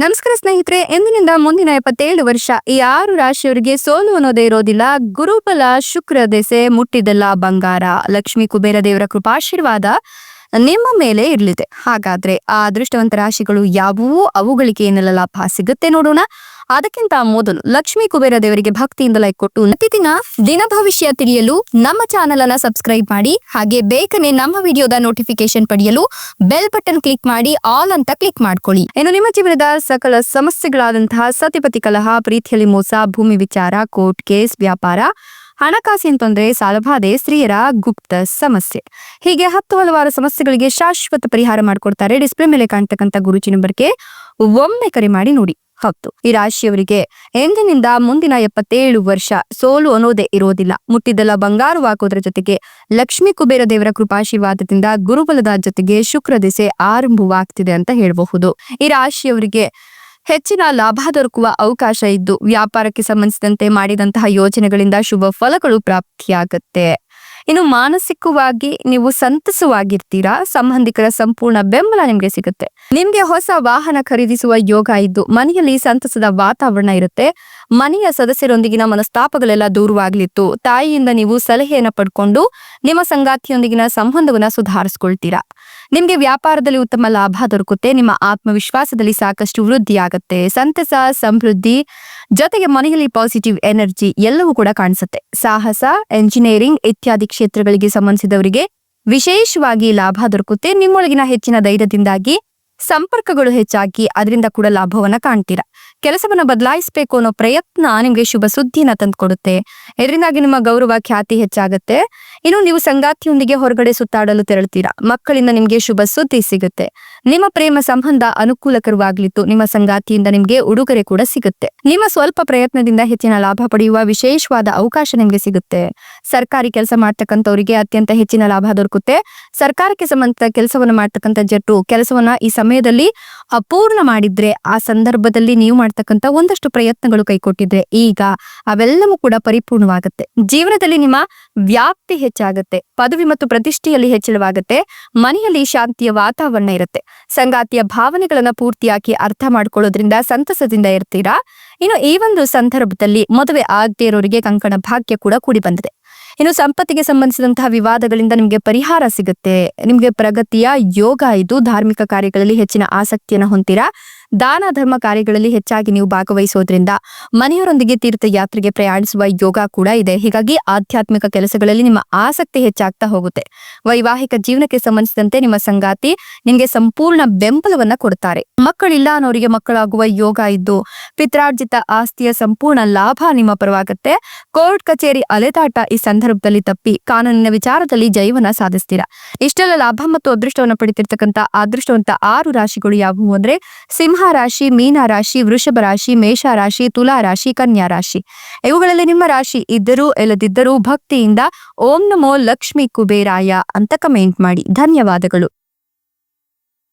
ನಮಸ್ಕಾರ ಸ್ನೇಹಿತರೆ ಎಂದಿನಿಂದ ಮುಂದಿನ ಎಪ್ಪತ್ತೇಳು ವರ್ಷ ಈ ಆರು ರಾಶಿಯವರಿಗೆ ಸೋಲು ಅನ್ನೋದೇ ಇರೋದಿಲ್ಲ. ಗುರುಬಲ, ಶುಕ್ರ ದೆಸೆ ಮುಟ್ಟಿದೆಲ್ಲ ಬಂಗಾರ ಲಕ್ಷ್ಮೀ ಕುಬೇರ ದೇವರ ಕೃಪಾಶೀರ್ವಾದ ನಿಮ್ಮ ಮೇಲೆ ಇರಲಿದೆ. ಹಾಗಾದ್ರೆ ಆ ಅದೃಷ್ಟವಂತ ರಾಶಿಗಳು ಯಾವುವು? ಅವುಗಳಿಗೆ ಏನೆಲ್ಲ ಲಾಭ ಸಿಗುತ್ತೆ ನೋಡೋಣ. ಅದಕ್ಕಿಂತ ಮೊದಲು ಲಕ್ಷ್ಮೀ ಕುಬೇರ ದೇವರಿಗೆ ಭಕ್ತಿಯಿಂದ ಲೈಕ್ ಕೊಟ್ಟು ಪ್ರತಿದಿನ ದಿನ ಭವಿಷ್ಯ ತಿಳಿಯಲು ನಮ್ಮ ಚಾನೆಲ್ ಅನ್ನ ಸಬ್ಸ್ಕ್ರೈಬ್ ಮಾಡಿ, ಹಾಗೆ ಬೇಕನೆ ನಮ್ಮ ವಿಡಿಯೋದ ನೋಟಿಫಿಕೇಶನ್ ಪಡೆಯಲು ಬೆಲ್ ಬಟನ್ ಕ್ಲಿಕ್ ಮಾಡಿ ಆಲ್ ಅಂತ ಕ್ಲಿಕ್ ಮಾಡ್ಕೊಳ್ಳಿ. ಇನ್ನು ನಿಮ್ಮ ಜೀವನದ ಸಕಲ ಸಮಸ್ಯೆಗಳಾದಂತಹ ಸತಿಪತಿ ಕಲಹ, ಪ್ರೀತಿಯಲ್ಲಿ ಮೋಸ, ಭೂಮಿ ವಿಚಾರ ಕೋರ್ಟ್ ಕೇಸ್ ವ್ಯಾಪಾರ, ಹಣಕಾಸಿನ ತೊಂದರೆ ಸಾಲಬಾಧೆ ಸ್ತ್ರೀಯರ ಗುಪ್ತ ಸಮಸ್ಯೆ. ಹೀಗೆ ಹತ್ತು ಹಲವಾರು ಸಮಸ್ಯೆಗಳಿಗೆ ಶಾಶ್ವತ ಪರಿಹಾರ ಮಾಡಿಕೊಡ್ತಾರೆ ಡಿಸ್ಪ್ಲೇ ಮೇಲೆ ಕಾಣ್ತಕ್ಕಂಥ ಗುರುಚಿ ನಂಬರ್ಗೆ ಒಮ್ಮೆ ಕರೆ ಮಾಡಿ ನೋಡಿ. ಹೌದು ಈ ರಾಶಿಯವರಿಗೆ ಎಂದಿನಿಂದ ಮುಂದಿನ ಎಪ್ಪತ್ತೇಳು ವರ್ಷ ಸೋಲು ಅನ್ನೋದೇ ಇರೋದಿಲ್ಲ. ಮುಟ್ಟಿದ್ದೆಲ್ಲ ಬಂಗಾರು ಹಾಕೋದ್ರ ಜೊತೆಗೆ ಲಕ್ಷ್ಮೀ ಕುಬೇರ ದೇವರ ಕೃಪಾಶೀರ್ವಾದದಿಂದ ಗುರುಬಲದ ಜೊತೆಗೆ ಶುಕ್ರ ದಿಸೆ ಆರಂಭವಾಗ್ತಿದೆ ಅಂತ ಹೇಳಬಹುದು. ಈ ರಾಶಿಯವರಿಗೆ ಹೆಚ್ಚಿನ ಲಾಭ ದೊರಕುವ ಅವಕಾಶ ಇದ್ದು ವ್ಯಾಪಾರಕ್ಕೆ ಸಂಬಂಧಿಸಿದಂತೆ ಮಾಡಿದಂತಹ ಯೋಜನೆಗಳಿಂದ ಶುಭ ಫಲಗಳು ಪ್ರಾಪ್ತಿಯಾಗತ್ತೆ. ಇನ್ನು ಮಾನಸಿಕವಾಗಿ ನೀವು ಸಂತಸವಾಗಿರ್ತೀರಾ? ಸಂಬಂಧಿಕರ ಸಂಪೂರ್ಣ ಬೆಂಬಲ ನಿಮ್ಗೆ ಸಿಗುತ್ತೆ. ನಿಮ್ಗೆ ಹೊಸ ವಾಹನ ಖರೀದಿಸುವ ಯೋಗ ಇದ್ದು ಮನೆಯಲ್ಲಿ ಸಂತಸದ ವಾತಾವರಣ ಇರುತ್ತೆ. ಮನೆಯ ಸದಸ್ಯರೊಂದಿಗಿನ ಮನಸ್ತಾಪಗಳೆಲ್ಲ ದೂರವಾಗಲಿತ್ತು. ತಾಯಿಯಿಂದ ನೀವು ಸಲಹೆಯನ್ನ ಪಡ್ಕೊಂಡು ನಿಮ್ಮ ಸಂಗಾತಿಯೊಂದಿಗಿನ ಸಂಬಂಧವನ್ನ ಸುಧಾರಿಸ್ಕೊಳ್ತೀರಾ. ನಿಮ್ಗೆ ವ್ಯಾಪಾರದಲ್ಲಿ ಉತ್ತಮ ಲಾಭ ದೊರಕುತ್ತೆ, ನಿಮ್ಮ ಆತ್ಮವಿಶ್ವಾಸದಲ್ಲಿ ಸಾಕಷ್ಟು ವೃದ್ಧಿಯಾಗತ್ತೆ. ಸಂತಸ, ಸಮೃದ್ಧಿ ಜೊತೆಗೆ ಮನೆಯಲ್ಲಿ ಪಾಸಿಟಿವ್ ಎನರ್ಜಿ ಎಲ್ಲವೂ ಕೂಡ ಕಾಣಿಸುತ್ತೆ. ಸಾಹಸ ಎಂಜಿನಿಯರಿಂಗ್ ಇತ್ಯಾದಿ ಕ್ಷೇತ್ರಗಳಿಗೆ ಸಂಬಂಧಿಸಿದವರಿಗೆ ವಿಶೇಷವಾಗಿ ಲಾಭ ದೊರಕುತ್ತೆ. ನಿಮ್ಮೊಳಗಿನ ಹೆಚ್ಚಿನ ಧೈರ್ಯದಿಂದಾಗಿ ಸಂಪರ್ಕಗಳು ಹೆಚ್ಚಾಗಿ ಅದರಿಂದ ಕೂಡ ಲಾಭವನ್ನ ಕಾಣ್ತೀರಾ. ಕೆಲಸವನ್ನ ಬದಲಾಯಿಸಬೇಕು ಅನ್ನೋ ಪ್ರಯತ್ನ ನಿಮ್ಗೆ ಶುಭ ಸುದ್ದಿನ ತಂದ್ಕೊಡುತ್ತೆ. ಇದರಿಂದಾಗಿ ನಿಮ್ಮ ಗೌರವ ಖ್ಯಾತಿ ಹೆಚ್ಚಾಗುತ್ತೆ. ಇನ್ನು ನೀವು ಸಂಗಾತಿಯೊಂದಿಗೆ ಹೊರಗಡೆ ಸುತ್ತಾಡಲು ತೆರಳುತ್ತೀರಾ ಮಕ್ಕಳಿಂದ ನಿಮ್ಗೆ ಶುಭ ಸುದ್ದಿ ಸಿಗುತ್ತೆ. ನಿಮ್ಮ ಪ್ರೇಮ ಸಂಬಂಧ ಅನುಕೂಲಕರವಾಗಲಿತ್ತು ನಿಮ್ಮ ಸಂಗಾತಿಯಿಂದ ನಿಮಗೆ ಉಡುಗೊರೆ ಕೂಡ ಸಿಗುತ್ತೆ. ನಿಮ್ಮ ಸ್ವಲ್ಪ ಪ್ರಯತ್ನದಿಂದ ಹೆಚ್ಚಿನ ಲಾಭ ಪಡೆಯುವ ವಿಶೇಷವಾದ ಅವಕಾಶ ನಿಮಗೆ ಸಿಗುತ್ತೆ. ಸರ್ಕಾರಿ ಕೆಲಸ ಮಾಡ್ತಕ್ಕಂಥವರಿಗೆ ಅತ್ಯಂತ ಹೆಚ್ಚಿನ ಲಾಭ ದೊರಕುತ್ತೆ. ಸರ್ಕಾರಕ್ಕೆ ಸಂಬಂಧಿಸಿದ ಕೆಲಸವನ್ನು ಮಾಡ್ತಕ್ಕಂಥ ಜಟ್ಟು ಕೆಲಸವನ್ನ ಈ ಸಮಯದಲ್ಲಿ ಅಪೂರ್ಣ ಮಾಡಿದ್ರೆ ಆ ಸಂದರ್ಭದಲ್ಲಿ ನೀವು ಮಾಡ್ತಕ್ಕಂಥ ಒಂದಷ್ಟು ಪ್ರಯತ್ನಗಳು ಕೈಕೊಟ್ಟಿದ್ರೆ ಈಗ ಅವೆಲ್ಲವೂ ಕೂಡ ಪರಿಪೂರ್ಣವಾಗುತ್ತೆ. ಜೀವನದಲ್ಲಿ ನಿಮ್ಮ ವ್ಯಾಪ್ತಿ ಹೆಚ್ಚಾಗುತ್ತೆ, ಪದವಿ ಮತ್ತು ಪ್ರತಿಷ್ಠೆಯಲ್ಲಿ ಹೆಚ್ಚಳವಾಗುತ್ತೆ, ಮನೆಯಲ್ಲಿ ಶಾಂತಿಯ ವಾತಾವರಣ ಇರುತ್ತೆ. ಸಂಗಾತಿಯ ಭಾವನೆಗಳನ್ನ ಪೂರ್ತಿಯಾಗಿ ಅರ್ಥ ಮಾಡ್ಕೊಳ್ಳೋದ್ರಿಂದ ಸಂತಸದಿಂದ ಇರ್ತೀರಾ? ಇನ್ನು ಈ ಒಂದು ಸಂದರ್ಭದಲ್ಲಿ ಮದುವೆ ಆಗದೇ ಇರೋರಿಗೆ ಕಂಕಣ ಭಾಗ್ಯ ಕೂಡ ಕೂಡಿ ಬಂದಿದೆ. ಇನ್ನು ಸಂಪತ್ತಿಗೆ ಸಂಬಂಧಿಸಿದಂತಹ ವಿವಾದಗಳಿಂದ ನಿಮಗೆ ಪರಿಹಾರ ಸಿಗುತ್ತೆ. ನಿಮಗೆ ಪ್ರಗತಿಯ ಯೋಗ ಇದು. ಧಾರ್ಮಿಕ ಕಾರ್ಯಗಳಲ್ಲಿ ಹೆಚ್ಚಿನ ಆಸಕ್ತಿಯನ್ನು ಹೊಂತೀರಾ ದಾನ ಧರ್ಮ ಕಾರ್ಯಗಳಲ್ಲಿ ಹೆಚ್ಚಾಗಿ ನೀವು ಭಾಗವಹಿಸೋದ್ರಿಂದ ಮನೆಯವರೊಂದಿಗೆ ತೀರ್ಥಯಾತ್ರೆಗೆ ಪ್ರಯಾಣಿಸುವ ಯೋಗ ಕೂಡ ಇದೆ. ಹೀಗಾಗಿ ಆಧ್ಯಾತ್ಮಿಕ ಕೆಲಸಗಳಲ್ಲಿ ನಿಮ್ಮ ಆಸಕ್ತಿ ಹೆಚ್ಚಾಗ್ತಾ ಹೋಗುತ್ತೆ. ವೈವಾಹಿಕ ಜೀವನಕ್ಕೆ ಸಂಬಂಧಿಸಿದಂತೆ ನಿಮ್ಮ ಸಂಗಾತಿ ನಿಮಗೆ ಸಂಪೂರ್ಣ ಬೆಂಬಲವನ್ನ ಕೊಡ್ತಾರೆ. ಮಕ್ಕಳಿಲ್ಲ ಅನ್ನೋರಿಗೆ ಮಕ್ಕಳಾಗುವ ಯೋಗ ಇದ್ದು ಪಿತ್ರಾರ್ಜಿತ ಆಸ್ತಿಯ ಸಂಪೂರ್ಣ ಲಾಭ ನಿಮ್ಮ ಪರವಾಗುತ್ತೆ. ಕೋರ್ಟ್ ಕಚೇರಿ ಅಲೆದಾಟ ಈ ಸಂದರ್ಭದಲ್ಲಿ ತಪ್ಪಿ ಕಾನೂನಿನ ವಿಚಾರದಲ್ಲಿ ಜೈವನ ಸಾಧಿಸ್ತೀರಾ. ಇಷ್ಟೆಲ್ಲ ಲಾಭ ಮತ್ತು ಅದೃಷ್ಟವನ್ನು ಪಡಿತಿರ್ತಕ್ಕಂಥ ಅದೃಷ್ಟವಂತ ಆರು ರಾಶಿಗಳು ಯಾವುವು ಅಂದ್ರೆ ಸಿಂಹ ರಾಶಿ, ಮೀನ ರಾಶಿ, ವೃಷಭ ರಾಶಿ, ಮೇಷ ರಾಶಿ, ತುಲಾ ರಾಶಿ, ಕನ್ಯಾ ರಾಶಿ. ಇವುಗಳಲ್ಲಿ ನಿಮ್ಮ ರಾಶಿ ಇದ್ದರೂ ಇಲ್ಲದಿದ್ದರೂ ಭಕ್ತಿಯಿಂದ ಓಂ ನಮೋ ಲಕ್ಷ್ಮಿ ಕುಬೇರಾಯ ಅಂತ ಕಮೆಂಟ್ ಮಾಡಿ. ಧನ್ಯವಾದಗಳು.